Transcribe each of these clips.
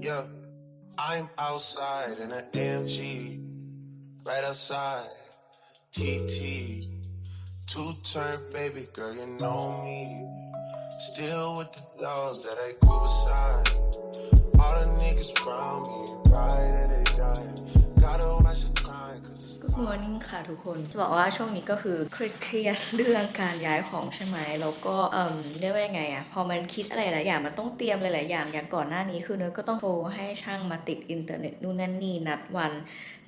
Yeah, I'm outside in an AMG, right outside. TT, two turn baby girl, you know me. Still with the dogs that I grew beside. All the niggas around me, ride and they die. Gotta watch the morning ค่ะทุกคนจะบอกว่าช่วงนี้ก็คือเครียดเรื่องการย้ายของใช่ไหมแล้วก็เอ่มเรียกว่ายังไงอะพอมันคิดอะไรหลายอย่างมันต้องเตรียมหลายๆอย่างอย่างก่อนหน้านี้คือเนยก็ต้องโทรให้ช่างมาติดอินเทอร์เน็ตนู่นนั่นนี่นัดวัน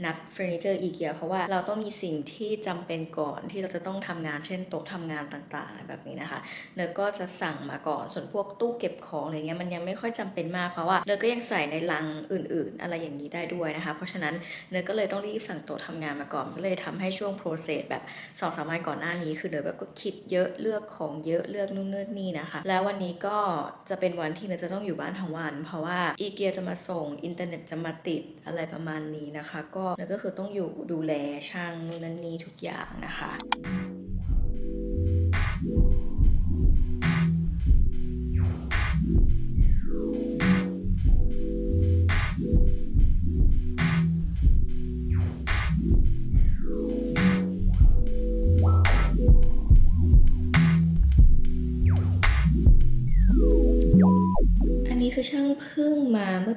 นัดเฟอร์นิเจอร์อีเกียเพราะว่าเราต้องมีสิ่งที่จำเป็นก่อนที่เราจะต้องทำงานเช่นโต๊ะทำงานต่างๆแบบนี้นะคะ เนยก็จะสั่งมาก่อนส่วนพวกตู้เก็บของอะไรเงี้ยมันยังไม่ค่อยจำเป็นมากเพราะว่าเนยก็ยังใส่ในลังอื่น ๆ อะไรอย่างนี้ได้ด้วยนะคะ เพราะฉะนั้นเนยก็เลยต้องรีบสั่งโต๊ะทำงานมาก่อนก็เลยทำให้ช่วงโปรเซสแบบสองสามวันก่อนหน้านี้คือเนยแบบก็คิดเยอะเลือกของเยอะเลือกนู่นเลือกนี่นะคะ แล้ววันนี้ก็จะเป็นวันที่เนยจะต้องอยู่บ้านทั้งวัน เพราะว่าอีเกียจะมาส่งอินเทอร์เน็ตจะมาติดอะไรประมาณนี้นะคะ ก็เนยก็คือต้องอยู่ดูแลช่างนู่นนั่นนี่ทุกอย่างนะคะ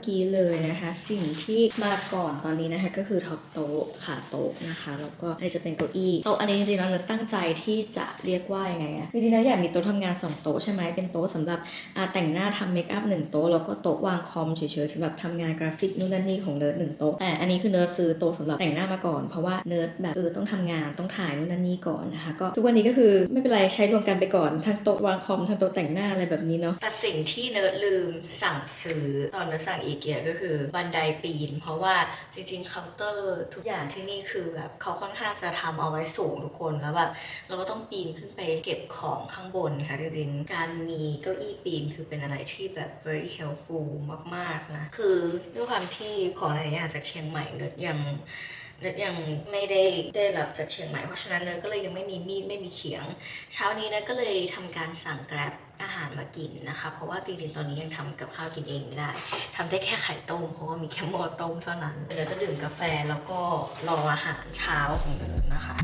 กี้เลยนะคะ สิ่งที่มาก่อนตอนนี้นะคะก็คือท็อปโต๊ะขาโต๊ะนะคะ แล้วก็อันนี้จะเป็นเก้าอี้โต๊ะอันนี้จริงๆแล้วเราตั้งใจที่จะเรียกว่ายังไงอะจริงๆแล้วอยากมีโต๊ะทำงานสองโต๊ะใช่ไหมเป็นโต๊ะสำหรับแต่งหน้าทำเมคอัพหนึ่งโต๊ะแล้วก็โต๊ะวางคอมเฉยๆสำหรับทำงานกราฟิกนู่นนั่นนี่ของเนิร์ดหนึ่งโต๊ะแต่อันนี้คือเนิร์ดซื้อโต๊ะสำหรับแต่งหน้ามาก่อนเพราะว่าเนิร์ดแบบเออต้องทำงานต้องถ่ายนู่นนั่นนี่ก่อนนะคะก็ทุกวันนี้ก็คือไม่เป็นไรใช้รวมกันไปก่อนทั้งโต๊ะวางคอมทั้งโต๊ะแต่งหน้าอะไรแบบนี้เนาะแต่สิ่งที่เนิร์ดลืมสั่งซื้อตอนเนิร์ดสั่งอีเกียก็คือบันไดปีน เพราะว่าจริงๆเคาน์เตอร์ทุกอย่างที่นี่คือแบบเขาค่อนข้างจะทำเอาไว้สูงทุกคนแล้วแบบเราก็ต้องปีนขึ้นไปเก็บของข้างบนค่ะจริงๆ การมีเก้าอี้ปีนคือเป็นอะไรที่แบบ very helpful มากๆนะคือด้วยความที่ของอะไรอย่างจากเชียงใหม่เนิร์ดยัง เนิร์ดยังไม่ได้ได้รับจากเชียงใหม่เพราะฉะนั้นเนิร์ก็เลยยังไม่มีมีดไม่มีเขียง เช้านี้เนิร์ก็เลยทำการสั่งแกร็บอาหารมากินนะคะ เพราะว่าจริงๆตอนนี้ยังทำกับข้าวกินเองไม่ได้ทำได้แค่ไข่ต้ม เพราะว่ามีแค่หม้อต้มเท่านั้นเนิร์ดจะดื่มกาแฟแล้วก็รออาหารเช้าของเนิร์นะคะ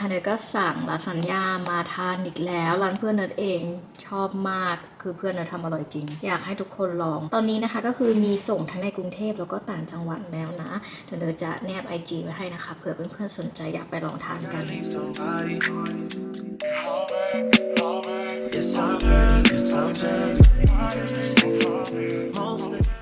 นะคะเนยก็สั่งลาซานญ่ามาทานอีกแล้วร้านเพื่อนเนยเองชอบมากคือเพื่อนเนยทำอร่อยจริง อยากให้ทุกคนลอง ตอนนี้นะคะก็คือมีส่งทั้งในกรุงเทพแล้วก็ต่างจังหวัดแล้วนะเดี๋ยวเนยจะแนบไอจีไว้ให้นะคะเผื่อเพื่อนๆสนใจอยากไปลองทานกัน Gotta leave somebody. Yes, I'm hurting. Yes, I'm dirty. Most of อ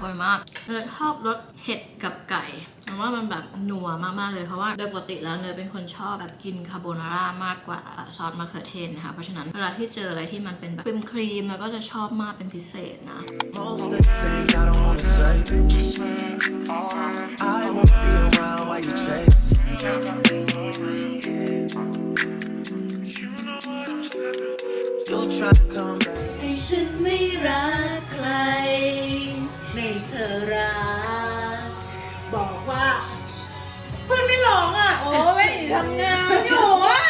ร่อยมากเนยชอบรสเห็ดกับไก่เพราะว่ามันแบบนัวมากๆเลยเพราะว่าโดยปกติแล้วเนยเป็นคนชอบแบบกินคาโบนาร่ามากกว่าซอสมะเขือเทศนะคะเพราะฉะนั้นเวลาที่เจออะไรที่มันเป็นแบบครีมครีมๆแล้วก็จะชอบมากเป็นพิเศษนะ most of the things I don't wanna say. I won't be around while you chase. You'll try to come back. ให้ฉันไม่รักใครในเธ อรักบอกว่าเพื่อนไม่ร้องอะ โอ้ไม่ทำงานอยู่อะ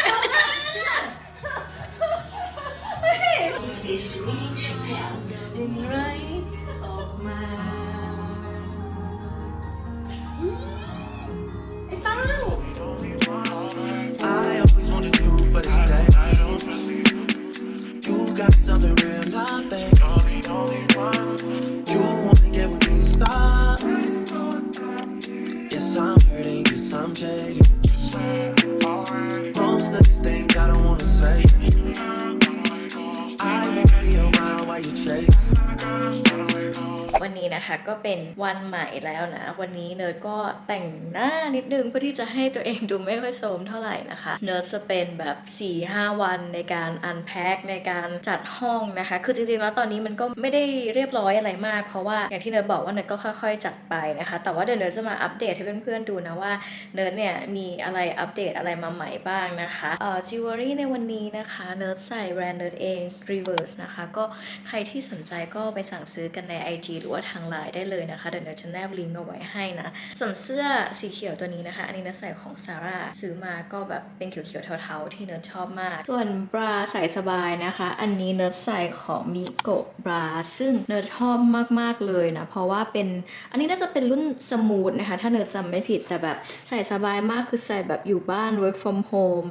นี้นะคะก็เป็นวันใหม่แล้วนะ วันนี้เนิร์ดก็แต่งหน้านิดนึงเพื่อที่จะให้ตัวเองดูไม่ค่อยโทรมเท่าไหร่นะคะ เนิร์ดจะเป็นแบบ4ี่ห้าวันในการอันแพ็คในการจัดห้องนะคะ คือจริงๆแล้วตอนนี้มันก็ไม่ได้เรียบร้อยอะไรมาก เพราะว่าอย่างที่เนิร์ดบอกว่าเนิร์ดก็ค่อย ๆ จัดไปนะคะ แต่ว่าเดี๋ยวเนิร์ดจะมาอัปเดตให้เพื่อนๆดูนะว่าเนิร์ดเนี่ยมีอะไรอัปเดตอะไรมาใหม่บ้างนะคะเอ่อจิวเวลรี่ในวันนี้นะคะเนิร์ดใส่แบรนด์เนิร์ดเอง Reverse นะคะ ก็ใครที่สนใจก็ไปสั่งซื้อกันใน IG หรือว่าทางไลน์ได้เลยนะคะเดี๋ยวเนิร์ดจะแนบลิงก์เอาไว้ให้นะ ส่วนเสื้อสีเขียวตัวนี้นะคะ อันนี้เนิร์ดใส่ของซาร่าซื้อมาก็แบบเป็นเขียวๆเทาๆ ที่เนิร์ดชอบมาก ส่วนบราใส่สบายนะคะ อันนี้เนิร์ดใส่ของมิโกะบราซึ่งเนิร์ดชอบมากๆเลยนะ เพราะว่าเป็นอันนี้น่าจะเป็นรุ่นสมูทนะคะ ถ้าเนิร์ดจำไม่ผิดแต่แบบใส่สบายมากคือใส่แบบอยู่บ้าน work from home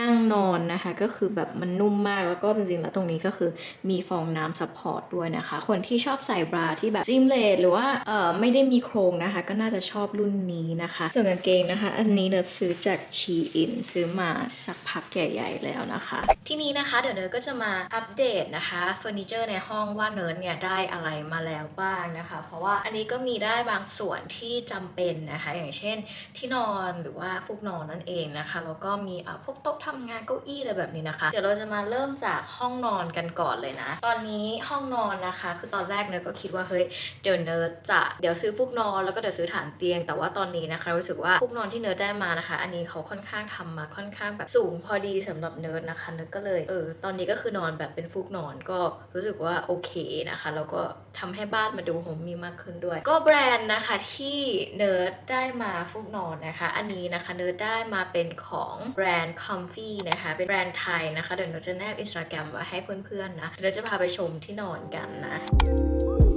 นั่งนอนนะคะ ก็คือแบบมันนุ่มมากแล้วก็จริงๆแล้วตรงนี้ก็คือมีฟองน้ำซัพพอร์ตด้วยนะคะ คนที่ชอบใส่บราที่แบบซิมเลสหรือว่าเออไม่ได้มีโครงนะคะ ก็น่าจะชอบรุ่นนี้นะคะ ส่วนกางเกงนะคะ อันนี้เนิร์ดซื้อจากชีอินซื้อมาสักพักใหญ่ๆแล้วนะคะ ที่นี้นะคะเดี๋ยวเนิร์ดก็จะมาอัปเดตนะคะเฟอร์นิเจอร์ในห้องว่าเนิร์ดเนี่ยได้อะไรมาแล้วบ้างนะคะ เพราะว่าอันนี้ก็มีได้บางส่วนที่จำเป็นนะคะ อย่างเช่นที่นอนหรือว่าฟูกนอนนั่นเองนะคะแล้วก็มีพวกโต๊ะทำงานเก้าอี้อะไรแบบนี้นะคะ เดี๋ยวเราจะมาเริ่มจากห้องนอนกันก่อนเลยนะ ตอนนี้ห้องนอนนะคะ คือตอนแรกเนิร์ดก็คิดว่าเฮ้ยเดี๋ยวเนิร์ดจะเดี๋ยวซื้อฟูกนอนแล้วก็เดี๋ยวซื้อฐานเตียง แต่ว่าตอนนี้นะคะรู้สึกว่าฟูกนอนที่เนิร์ดได้มานะคะ อันนี้เขาค่อนข้างทำมาค่อนข้างแบบสูงพอดีสำหรับเนิร์ดนะคะเนิร์ดก็เลยเออตอนนี้ก็คือนอนแบบเป็นฟูกนอนก็รู้สึกว่าโอเคนะคะแล้วก็ทำให้บ้านมาดูโฮมมีมากขึ้นด้วย ก็แบรนด์นะคะที่เนิร์ดได้มาฟูกนอนนะคะ อันนี้นะคะเนิร์ดได้มาเป็นของแบรนด์ Comfy นะคะเป็นแบรนด์ไทยนะคะเดี๋ยวเนิร์ดจะแนบอินสตาแกรมไว้ให้เพื่อนๆนะเดี๋ยวจะพาไปชมที่นอนกันนะ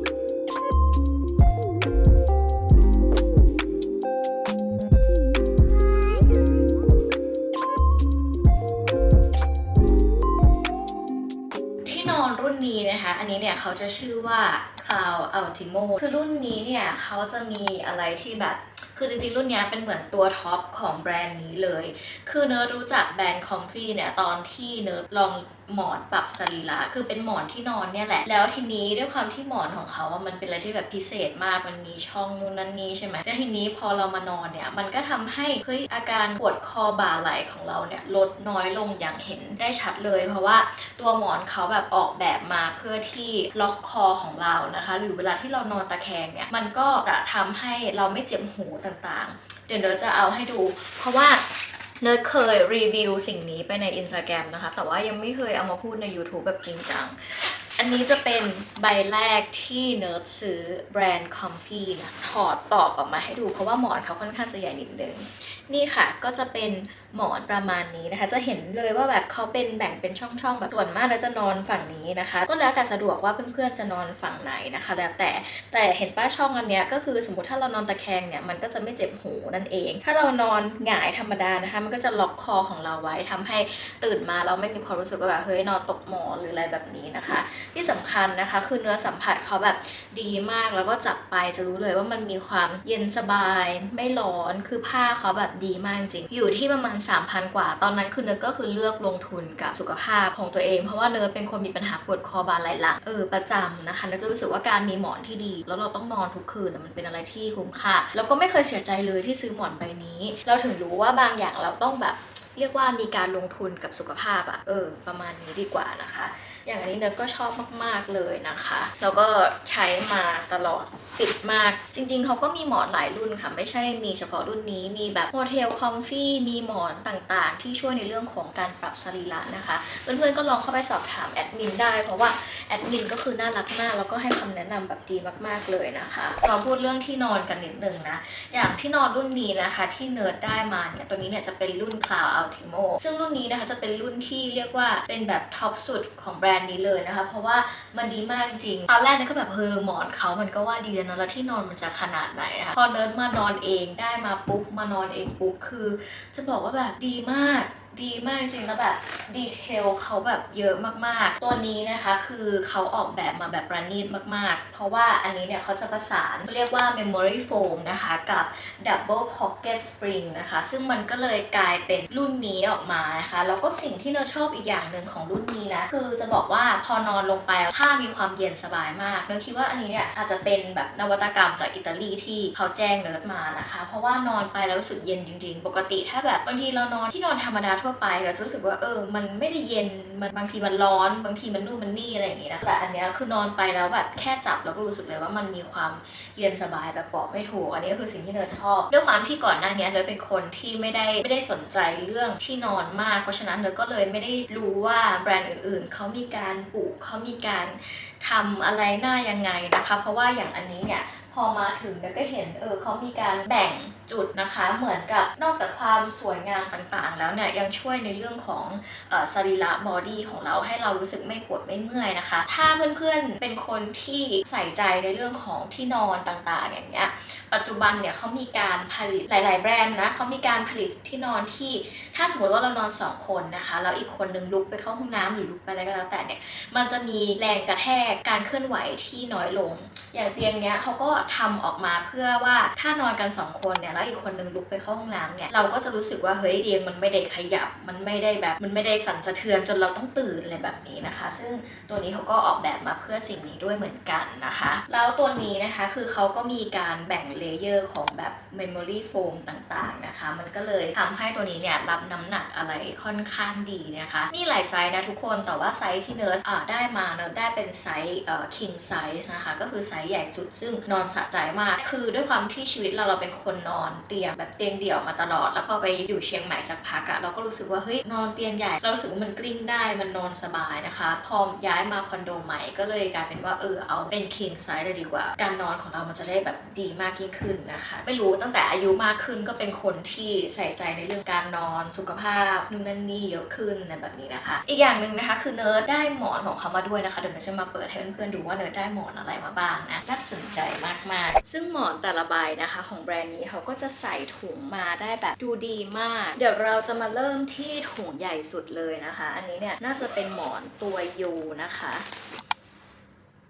อันนี้เนี่ยเขาจะชื่อว่า Cloud Ultimo คือรุ่นนี้เนี่ยเขาจะมีอะไรที่แบบ คือจริงๆ รุ่นนี้เป็นเหมือนตัวท็อปของแบรนด์นี้เลย คือเนิร์ดรู้จักแบรนด์ Comfy เนี่ยตอนที่เนิร์ดลองหมอนปรับสรีระคือเป็นหมอนที่นอนเนี่ยแหละ แล้วทีนี้ด้วยความที่หมอนของเขาอะมันเป็นอะไรที่แบบพิเศษมากมันมีช่องนู่นนั่นนี่ใช่ไหมแล้วทีนี้พอเรามานอนเนี่ยมันก็ทำให้เฮ้ยอาการปวดคอบ่าไหล่ของเราเนี่ยลดน้อยลงอย่างเห็นได้ชัดเลย เพราะว่าตัวหมอนเขาแบบออกแบบมาเพื่อที่ล็อกคอของเรานะคะ หรือเวลาที่เรานอนตะแคงเนี่ยมันก็จะทำให้เราไม่เจ็บหูต่างๆ เดี๋ยวเดี๋ยวจะเอาให้ดู เพราะว่า เนิร์ดเคยรีวิวสิ่งนี้ไปใน Instagram นะคะ แต่ว่ายังไม่เคยเอามาพูดใน YouTube แบบจริงจัง อันนี้จะเป็นใบแรกที่เนิร์ดซื้อแบรนด์ Comfy นะถอดปลอกออกมาให้ดูเพราะว่าหมอนเขาค่อนข้างจะใหญ่นิดนึง นี่ค่ะก็จะเป็นหมอนประมาณนี้นะคะ จะเห็นเลยว่าแบบเขาเป็นแบ่งเป็นช่องๆแบบส่วนมากแล้วจะนอนฝั่งนี้นะคะ ก็แล้วแต่สะดวกว่าเพื่อนๆจะนอนฝั่งไหนนะคะ แล้วแต่แต่เห็นป้าช่องอันเนี้ยก็คือสมมติถ้าเรานอนตะแคงเนี่ยมันก็จะไม่เจ็บหูนั่นเอง ถ้าเรานอนหงายธรรมดานะคะ มันก็จะล็อกคอของเราไว้ทำให้ตื่นมาเราไม่มีความรู้สึกว่าแบบเฮ้ยนอนตกหมอนหรืออะไรแบบนี้นะคะที่สำคัญนะคะ คือเนื้อสัมผัสเขาแบบดีมากแล้วก็จับไปจะรู้เลยว่ามันมีความเย็นสบายไม่ร้อนคือผ้าเขาแบบดีมากจริง อยู่ที่ประมาณ 3,000 กว่า ตอนนั้นคือเนิร์ดก็คือเลือกลงทุนกับสุขภาพของตัวเอง เพราะว่าเนิร์ดเป็นคนมีปัญหาปวดคอบาไหล่หลังเออประจำนะคะเนิร์ดก็รู้สึกว่าการมีหมอนที่ดี แล้วเราต้องนอนทุกคืนมันเป็นอะไรที่คุ้มค่าแล้วก็ไม่เคยเสียใจเลยที่ซื้อหมอนใบนี้ เราถึงรู้ว่าบางอย่างเราต้องแบบเรียกว่ามีการลงทุนกับสุขภาพอะเออ ประมาณนี้ดีกว่านะคะ อย่างอันนี้เนยก็ชอบมากๆเลยนะคะ แล้วก็ใช้มาตลอดติดมาก จริงๆ เขาก็มีหมอนหลายรุ่นค่ะ ไม่ใช่มีเฉพาะรุ่นนี้ มีแบบโฮเทลคอมฟี่มีหมอนต่างๆ ที่ช่วยในเรื่องของการปรับสรีระนะคะ เพื่อนๆ ก็ลองเข้าไปสอบถามแอดมินได้ เพราะว่าแอดมินก็คือน่ารักมาก แล้วก็ให้คำแนะนำแบบดีมากๆเลยนะคะเราพูดเรื่องที่นอนกันนิดนึงนะ อย่างที่นอนรุ่นนี้นะคะที่เนิร์ดได้มาเนี่ย ตัวนี้เนี่ยจะเป็นรุ่น Cloud Ultimo ซึ่งรุ่นนี้นะคะจะเป็นรุ่นที่เรียกว่าเป็นแบบท็อปสุดของแบรนด์นี้เลยนะคะ เพราะว่ามันดีมากจริงๆตอนแรกนั่นก็แบบเฮอหมอนเขามันก็ว่าดีแล้วเนะแล้วที่นอนมันจะขนาดไหนนะคะพอเนิร์ดมานอนเองได้มาปุ๊บมานอนเองปุ๊บคือ จะบอกว่าแบบดีมาก ดีมากจริงแล้วแบบดีเทลเขาแบบเยอะมากๆ ตัวนี้นะคะคือเขาออกแบบมาแบบประณีตมากๆ เพราะว่าอันนี้เนี่ยเขาจะประสานเรียกว่า memory foam นะคะกับ double pocket spring นะคะ ซึ่งมันก็เลยกลายเป็นรุ่นนี้ออกมานะคะ แล้วก็สิ่งที่เราชอบอีกอย่างหนึ่งของรุ่นนี้นะคือจะบอกว่าพอนอนลงไปผ้ามีความเย็นสบายมากเราคิดว่าอันนี้เนี่ยอาจจะเป็นแบบนวัตกรรมจากอิตาลีที่เขาแจ้งเนิร์ดมานะคะ เพราะว่านอนไปแล้วรู้สึกเย็นจริง ๆ ปกติถ้าแบบบางทีเรานอนที่นอนธรรมดาทั่วไปเราจะรู้สึกว่าเออ มันไม่ได้เย็นมันบางทีมันร้อน บางทีมันนู่นมันนี่อะไรอย่างงี้นะแต่อันเนี้ยคือนอนไปแล้วแบบแค่จับเราก็รู้สึกเลยว่ามันมีความเย็นสบายแบบบอกไม่ถูกอันนี้ก็คือสิ่งที่เนยชอบ ด้วยความที่ก่อนหน้านี้เนยเป็นคนที่ไม่ได้ไม่ได้สนใจเรื่องที่นอนมาก เพราะฉะนั้นเนยก็เลยไม่ได้รู้ว่าแบรนด์อื่น ๆเขามีการปลูกเขามีการทำอะไรหน้ายังไงนะคะ เพราะว่าอย่างอันนี้เนี่ยพอมาถึงเนี่ยก็เห็นเออเขามีการแบ่งจุดนะคะ เหมือนกับนอกจากความสวยงามต่างๆ แล้วเนี่ยยังช่วยในเรื่องของอสรีระบอดี้ของเราให้เรารู้สึกไม่ปวดไม่เมื่อยนะคะ ถ้าเพื่อนๆเป็นคนที่ใส่ใจในเรื่องของที่นอนต่างๆ อย่างเงี้ยปัจจุบันเนี่ยเขามีการผลิตหลาย ๆ แบรนด์นะเขามีการผลิตที่นอนที่ถ้าสมมติว่าเรานอนสองคนนะคะแล้วอีกคนนึงลุกไปเข้าห้องน้ำหรือลุกไปอะไรก็แล้วแต่เนี่ยมันจะมีแรงกระแทกการเคลื่อนไหวที่น้อยลง อย่างเตียงเนี้ยเขาก็ทำออกมาเพื่อว่าถ้านอนกันสองคนเนี่ยแล้วอีกคนนึงลุกไปเข้าห้องน้ำเนี่ยเราก็จะรู้สึกว่าเฮ้ยเตียงมันไม่ได้ขยับ มันไม่ได้แบบ มันไม่ได้สั่นสะเทือนจนเราต้องตื่นอะไรแบบนี้นะคะ ซึ่งตัวนี้เขาก็ออกแบบมาเพื่อสิ่งนี้ด้วยเหมือนกันนะคะ แล้วตัวนี้นะคะคือเขาก็มีการแบ่งเลเยอร์ของแบบ memory foam ต่างๆนะคะ มันก็เลยทำให้ตัวนี้เนี่ยรับน้ำหนักอะไรค่อนข้างดีนะคะ มีหลายไซส์นะทุกคนแต่ว่าไซส์ที่เนิร์ดได้มาเนิร์ดได้เป็นไซส์เอ่อ king size นะคะก็คือไซส์ใหญ่สุดซึ่งนอนสะใจมากคือด้วยความที่ชีวิตเราเราเป็นคนนอนอนเตียงแบบเตียงเดี่ยวมาตลอด แล้วพอไปอยู่เชียงใหม่สักพักอะเราก็รู้สึกว่าเฮ้ยนอนเตียงใหญ่เรารู้สึกว่ามันกลิ้งได้มันนอนสบายนะคะ พอย้ายมาคอนโดใหม่ก็เลยกลายเป็นว่าเออเอาเป็น king size เลยดีกว่า การนอนของเรามันจะได้แบบดีมากยิ่งขึ้นนะคะไม่รู้ตั้งแต่อายุมากขึ้นก็เป็นคนที่ใส่ใจในเรื่องการนอนสุขภาพนู่นนั่นนี่เยอะขึ้นอะไรแบบนี้นะคะ อีกอย่างหนึ่งนะคะคือเนิร์ดได้หมอนของเขามาด้วยนะคะเดี๋ยวเนิร์ดจะมาเปิดให้เพื่อนๆดูว่าเนิร์ดได้หมอนอะไรมาบ้างนะน่าสนใจมากๆ ซึ่งหมอนแต่ละใบนะคะ ของแบรนด์นี้เขาก็จะใส่ถุงมาได้แบบดูดีมาก เดี๋ยวเราจะมาเริ่มที่ถุงใหญ่สุดเลยนะคะ อันนี้เนี่ยน่าจะเป็นหมอนตัวยูนะคะ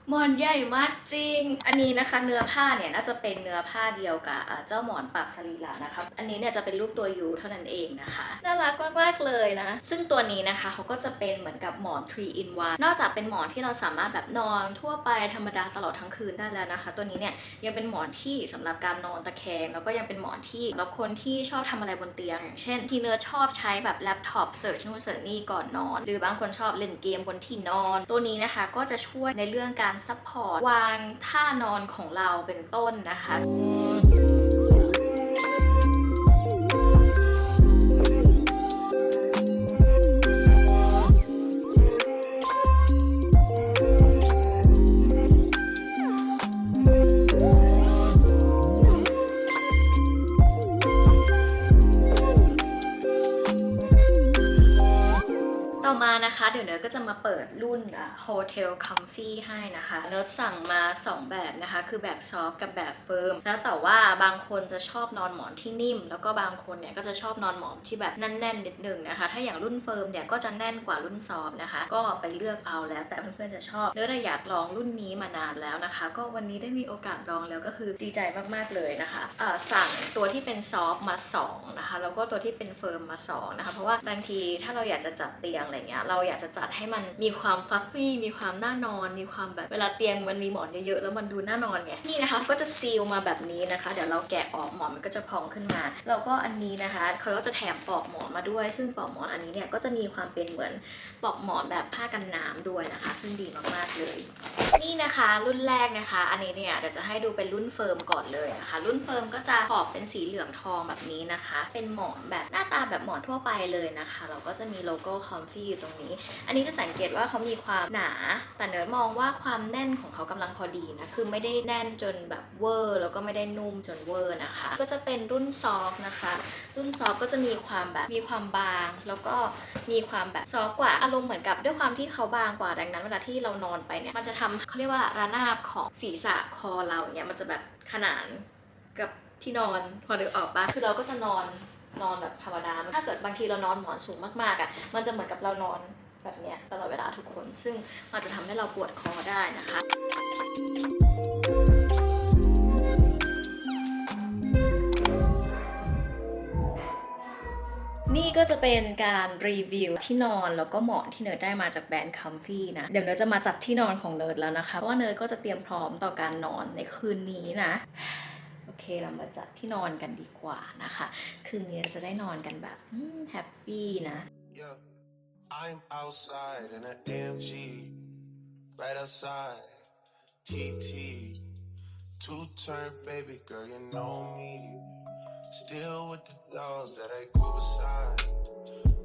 หมอนใหญ่มากจริง อันนี้นะคะเนื้อผ้าเนี่ยน่าจะเป็นเนื้อผ้าเดียวกับเจ้าหมอนปากสลีละนะคะ อันนี้เนี่ยจะเป็นรูปตัวยูเท่านั้นเองนะคะ น่ารักมากๆเลยนะ ซึ่งตัวนี้นะคะเขาก็จะเป็นเหมือนกับหมอน3 in 1นอกจากเป็นหมอนที่เราสามารถแบบนอนทั่วไปธรรมดาตลอดทั้งคืนได้แล้วนะคะ ตัวนี้เนี่ยยังเป็นหมอนที่สำหรับการนอนตะแคง แล้วก็ยังเป็นหมอนที่สำหรับคนที่ชอบทำอะไรบนเตียง อย่างเช่น ที่เนื้อชอบใช้แบบแล็ปท็อปเสิร์ชนู่นเสิร์ชนี่ก่อนนอน หรือบางคนชอบเล่นเกมบนที่นอน ตัวนี้นะคะก็จะช่วยในเรื่องการซัพพอร์ตวางท่านอนของเราเป็นต้นนะคะ อมานะคะ เดี๋ยวเนิร์ดก็จะมาเปิดรุ่นอะ Hotel Comfy ให้นะคะเนิร์ดสั่งมา 2 แบบนะคะ คือแบบซอฟกับแบบเฟิร์ม แล้วแต่ว่าบางคนจะชอบนอนหมอนที่นิ่ม แล้วก็บางคนเนี่ยก็จะชอบนอนหมอนที่แบบแน่นๆนิดนึงนะคะ ถ้าอย่างรุ่นเฟิร์มเนี่ยก็จะแน่นกว่ารุ่นซอฟนะคะ ก็ไปเลือกเอาแล้วแต่เพื่อนๆจะชอบ เนิร์ดอยากลองรุ่นนี้มานานแล้วนะคะ ก็วันนี้ได้มีโอกาสลองแล้วก็คือดีใจมากๆเลยนะคะเอ่อสั่งตัวที่เป็นซอฟมาสองนะคะ แล้วก็ตัวที่เป็นเฟิร์มมาสองนะคะ เพราะว่าบางทีถ้าเราอยากจะจัดเตียงอะไรเงี้ยเราอยากจะจัดให้มันมีความฟัฟฟี่มีความน่านอน มีความแบบเวลาเตียงมันมีหมอนเยอะๆแล้วมันดูน่านอนไงนี่นะคะก็จะซีลมาแบบนี้นะคะ เดี๋ยวเราแกะออกหมอนมันก็จะพองขึ้นมา แล้วก็อันนี้นะคะเขาก็จะแถมปลอกหมอนมาด้วย ซึ่งปลอกหมอนอันนี้เนี่ยก็จะมีความเป็นเหมือนปลอกหมอนแบบผ้ากันน้ำด้วยนะคะ ซึ่งดีมากๆเลย นี่นะคะรุ่นแรกนะคะ อันนี้เนี่ยเดี๋ยวจะให้ดูเป็นรุ่นเฟิร์มก่อนเลยนะคะ รุ่นเฟิร์มก็จะขอบเป็นสีเหลืองทองแบบนี้นะคะ เป็นหมอนแบบหน้าตาแบบหมอนทั่วไปเลยนะคะ เราก็จะมีโลโก้คอมฟี่อยู่ตรงนี้ อันนี้จะสังเกตว่าเขามีความหนา แต่เนิร์ดมองว่าความแน่นของเขากำลังพอดีนะ คือไม่ได้แน่นจนแบบเวอร์ แล้วก็ไม่ได้นุ่มจนเวอร์นะคะ ก็จะเป็นรุ่นซอฟนะคะ รุ่นซอฟก็จะมีความแบบมีความบาง แล้วก็มีความแบบซอฟกว่า อารมณ์เหมือนกับด้วยความที่เขาบางกว่า ดังนั้นเวลาที่เรานอนไปเนี่ย มันจะทำเขาเรียกว่าระนาบของศีรษะคอเราเนี่ย มันจะแบบขนานกับที่นอนพอนึกออกปะคือเราก็จะนอน นอนแบบธรรมดา ถ้าเกิดบางทีเรานอนหมอนสูงมากๆอะ่ะ มันจะเหมือนกับเรานอนแบบเนี้ยตลอดเวลาทุกคน ซึ่งมันจะทำให้เราปวดคอได้นะคะนี่ก็จะเป็นการรีวิวที่นอนแล้วก็หมอนที่เนิร์ดได้มาจากแบรนด์ Comfy นะ เดี๋ยวเนิร์ดจะมาจัดที่นอนของเนิร์ดแล้วนะคะ เพราะว่าเนิร์ดก็จะเตรียมพร้อมต่อการนอนในคืนนี้นะ เคเรามาจัดที่นอนกันดีกว่านะคะ คืนนี้เราจะได้นอนกันแบบแฮปปี้นะ Yeah, I'm outside in an AMG, right outside. TT, two turn baby girl, you know me. Still with the dogs that I grew beside.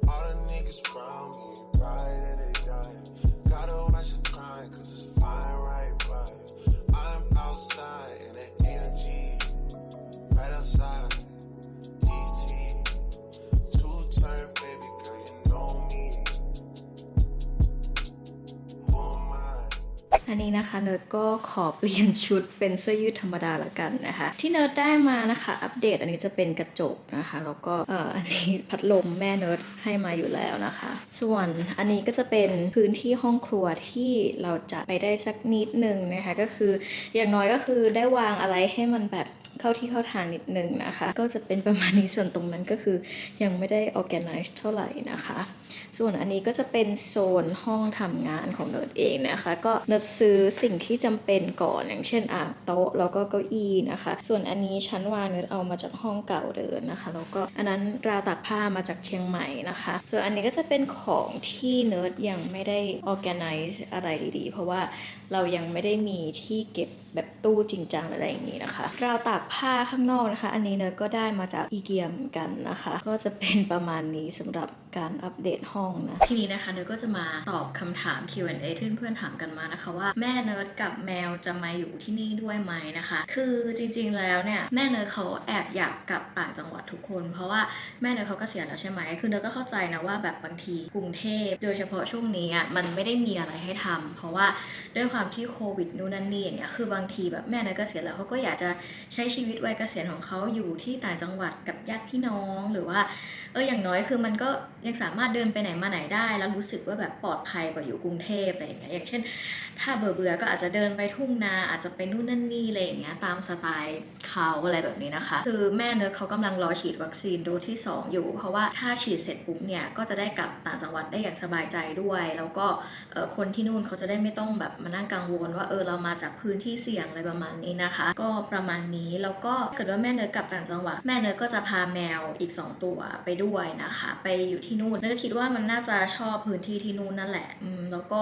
All the niggas around me, right and they die. Gotta watch the time, cause it's fine right by. I'm outside outside. TT, two turn baby girl, you know me. Who am I? อันนี้นะคะเนิร์ดก็ขอเปลี่ยนชุดเป็นเสื้อยืดธรรมดาละกันนะคะ ที่เนิร์ดได้มานะคะ อัปเดตอันนี้จะเป็นกระจกนะคะ แล้วก็เอ่ออันนี้พัดลมแม่เนิร์ดให้มาอยู่แล้วนะคะ ส่วนอันนี้ก็จะเป็นพื้นที่ห้องครัวที่เราจะไปได้สักนิดนึงนะคะ ก็คืออย่างน้อยก็คือได้วางอะไรให้มันแบบ เข้าที่เข้าทางนิดนึงนะคะ ก็จะเป็นประมาณนี้ส่วนตรงนั้นก็คือยังไม่ได้ organize เท่าไหร่นะคะส่วนอันนี้ก็จะเป็นโซนห้องทำงานของเนิร์ดเองนะคะ ก็เนิร์ดซื้อสิ่งที่จำเป็นก่อนอย่างเช่นอ่างโต๊ะแล้วก็เก้าอี้นะคะ ส่วนอันนี้ชั้นวางเนิร์ดเอามาจากห้องเก่าเดินนะคะแล้วก็อันนั้นราวตากผ้ามาจากเชียงใหม่นะคะ ส่วนอันนี้ก็จะเป็นของที่เนิร์ดยังไม่ได้ organize อะไรดีๆ เพราะว่าเรายังไม่ได้มีที่เก็บแบบตู้จริงจังอะไรอย่างนี้นะคะราวตากผ้าข้างนอกนะคะ อันนี้เนิร์ดก็ได้มาจากอีเกียมกันนะคะ ก็จะเป็นประมาณนี้สำหรับการอัปเดตห้องนะ ทีนี้นะคะเนิร์ดก็จะมาตอบคำถาม Q&A ที่เพื่อนๆถามกันมานะคะ ว่าแม่เนิร์ดกับแมวจะมาอยู่ที่นี่ด้วยไหมนะคะ คือจริงๆแล้วเนี่ยแม่เนิร์ดเขาแอบอยากกลับต่างจังหวัดทุกคน เพราะว่าแม่เนิร์ดเขาก็เกษียแล้วใช่ไหมคือเนิร์ดก็เข้าใจนะว่าแบบบางทีกรุงเทพโดยเฉพาะช่วงนี้อะมันไม่ได้มีอะไรให้ทำเพราะว่าด้วยความที่โควิดนู่นนั่นนี่อย่างเงี้ยคือบางทีแบบแม่เนิร์ดเกษียแล้วเขาก็อยากจะใช้ชีวิตวัยเกษียณของเขาอยู่ที่ต่างจังหวัดกับญาติพี่น้องหรือว่าเอออย่างน้อยคือมันก็ยังสามารถเดินไปไหนมาไหนได้ แล้วรู้สึกว่าแบบปลอดภัยกว่าอยู่กรุงเทพอะไรอย่างเงี้ยอย่างเช่น ถ้าเบื่อเบื่อๆก็อาจจะเดินไปทุ่งนาอาจจะไปนู่นนั่นนี่อะไรอย่างเงี้ยตามสไตล์เขาอะไรแบบนี้นะคะ คือแม่เนิร์ดเขากำลังรอฉีดวัคซีนโดสที่ 2 อยู่ เพราะว่าถ้าฉีดเสร็จปุ๊บเนี่ยก็จะได้กลับต่างจังหวัดได้อย่างสบายใจด้วย แล้วก็คนที่นู่นเขาจะได้ไม่ต้องแบบมานั่งกังวลว่าเออเรามาจากพื้นที่เสี่ยงอะไรประมาณนี้นะคะ ก็ประมาณนี้แล้วก็ถ้าเกิดว่าแม่เนิร์ดกลับต่างจังหวัด แม่เนิร์ดก็จะพาแมวอีก 2 ตัวไปด้วยนะคะ ไปอยู่ที่นู่นเนิร์ดคิดว่ามันน่าจะชอบพื้นที่ที่นู่นนั่นแหละอืมแล้วก็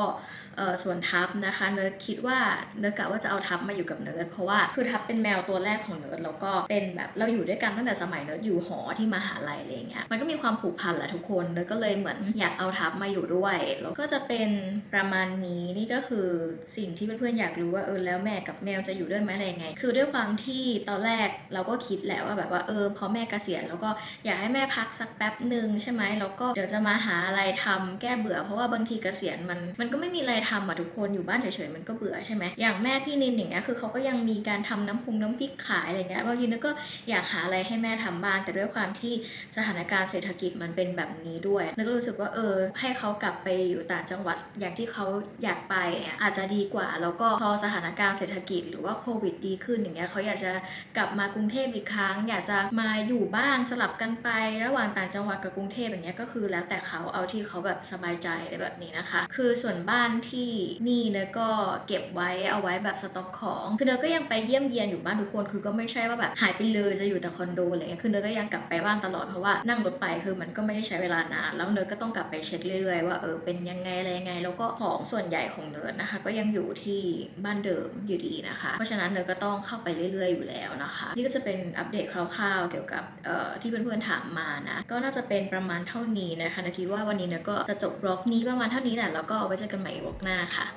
เอ่อส่วนทับนะคะ เนิร์ดคิดว่าเนิร์ดกะว่าจะเอาทับมาอยู่กับเนิร์ดเพราะว่าคือทับเป็นแมวตัวแรกของเนิร์ดแล้วก็เป็นแบบเราอยู่ด้วยกันตั้งแต่สมัยเนิร์ดอยู่หอที่มหาลัยอะไรเงี้ยมันก็มีความผูกพันแหละทุกคนเนิร์ดก็เลยเหมือนอยากเอาทับมาอยู่ด้วยแล้วก็จะเป็นประมาณนี้นี่ก็คือสิ่งที่เพื่อนๆอยากรู้ว่าเออแล้วแม่กับแมวจะอยู่ด้วยไหมอะไรยังไง คือด้วยความที่ตอนแรกเราก็คิดแหละว่าแบบว่าเออพอแม่เกษียณแล้วก็อยากให้แม่พักสักแป๊บหนึ่งใช่ไหมแล้วก็เดี๋ยวจะมาหาอะไรทำแก้เบื่อ เพราะว่าบางทีเกษียณมันมันก็ไม่มีอะไรทำอะทุกคนอยู่บ้านเฉยๆมันก็เบื่อใช่ไหมอย่างแม่พี่นินอย่างเงี้ยคือเขาก็ยังมีการทำน้ำพุงน้ำพริกขายอะไรเงี้ยบางทีนึกก็อยากหาอะไรให้แม่ทำบ้างแต่ด้วยความที่สถานการณ์เศรษฐกิจมันเป็นแบบนี้ด้วยนึกก็รู้สึกว่าเออ ให้เขากลับไปอยู่ต่างจังหวัดอย่างที่เขาอยากไปเนี่ยอาจจะดีกว่า แล้วก็พอสถานการณ์เศรษฐกิจหรือว่าโควิดดีขึ้นอย่างเงี้ยเขาอยากจะกลับมากรุงเทพอีกครั้ง อยากจะมาอยู่บ้างสลับกันไประหว่างต่างจังหวัดกับกรุงเทพอย่างเงี้ยก็คือแล้วแต่เขาเอาที่เขาแบบสบายใจอะไรแบบนี้นะคะ คือส่วนบ้านที่นี่เนยก็เก็บไว้เอาไว้แบบสต็อกของ คือเนยก็ยังไปเยี่ยมเยียนอยู่บ้านทุกคน คือก็ไม่ใช่ว่าแบบหายไปเลยจะอยู่แต่คอนโดอะไรเงี้ยคือเนยก็ยังกลับไปบ้านตลอดเพราะว่านั่งรถไปคือมันก็ไม่ได้ใช้เวลานานแล้วเนยก็ต้องกลับไปเช็คเรื่อยๆว่าเออเป็นยังไงอะไรยังไง แล้วก็ของส่วนใหญ่ของเนยนะคะ ก็ยังอยู่ที่บ้านเดิมอยู่ดีนะคะ เพราะฉะนั้นเนยก็ต้องเข้าไปเรื่อยๆ อยู่แล้วนะคะ นี่ก็จะเป็นอัปเดตคร่าวๆ เกี่ยวกับเอ่อที่เพื่อนๆถามมานะก็น่าจะเป็นประมาณเท่านี้นะคะนาทีว่าวันนี้เนยก็จะจบบล็อกนี้ประมาณเท่านี้แหละแล้วก็เอาไว้เจอกันใหม่บล็อกหน้าค่ะ